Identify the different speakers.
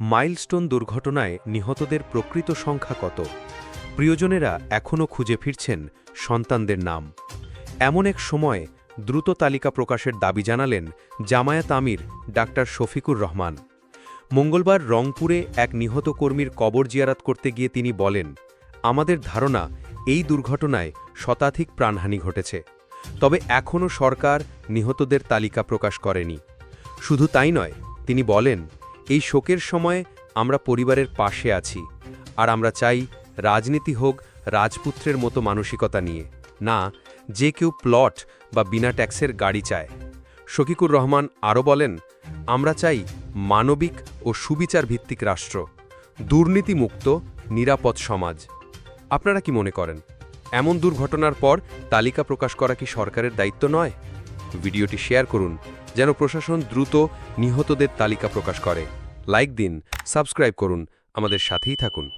Speaker 1: Milestone দুর্ঘটনায় নিহতদের প্রকৃত সংখ্যা কত? প্রিয়জনেরা এখনও খুঁজে ফিরছেন সন্তানদের নাম। এমন এক সময় দ্রুত তালিকা প্রকাশের দাবি জানালেন জামায়াত আমির ডাক্তার শফিকুর রহমান। মঙ্গলবার রংপুরে এক নিহত কর্মীর কবর জিয়ারাত করতে গিয়ে তিনি বলেন, আমাদের ধারণা এই দুর্ঘটনায় শতাধিক প্রাণহানি ঘটেছে। তবে এখনও সরকার নিহতদের তালিকা প্রকাশ করেনি। শুধু তাই নয়, তিনি বলেন এই শোকের সময় আমরা পরিবারের পাশে আছি, আর আমরা চাই রাজনীতি হোক রাজপুত্রের মতো মানসিকতা নিয়ে, না যে কেউ প্লট বা বিনা ট্যাক্সের গাড়ি চায়। শকিকুর রহমান আরও বলেন, আমরা চাই মানবিক ও সুবিচার ভিত্তিক রাষ্ট্র, দুর্নীতিমুক্ত, নিরাপদ সমাজ। আপনারা কি মনে করেন, এমন দুর্ঘটনার পর তালিকা প্রকাশ করা কি সরকারের দায়িত্ব নয়? ভিডিওটি শেয়ার করুন যেন প্রশাসন দ্রুত নিহতদের তালিকা প্রকাশ করে। লাইক দিন সাবস্ক্রাইব করুন আমাদের সাথেই থাকুন।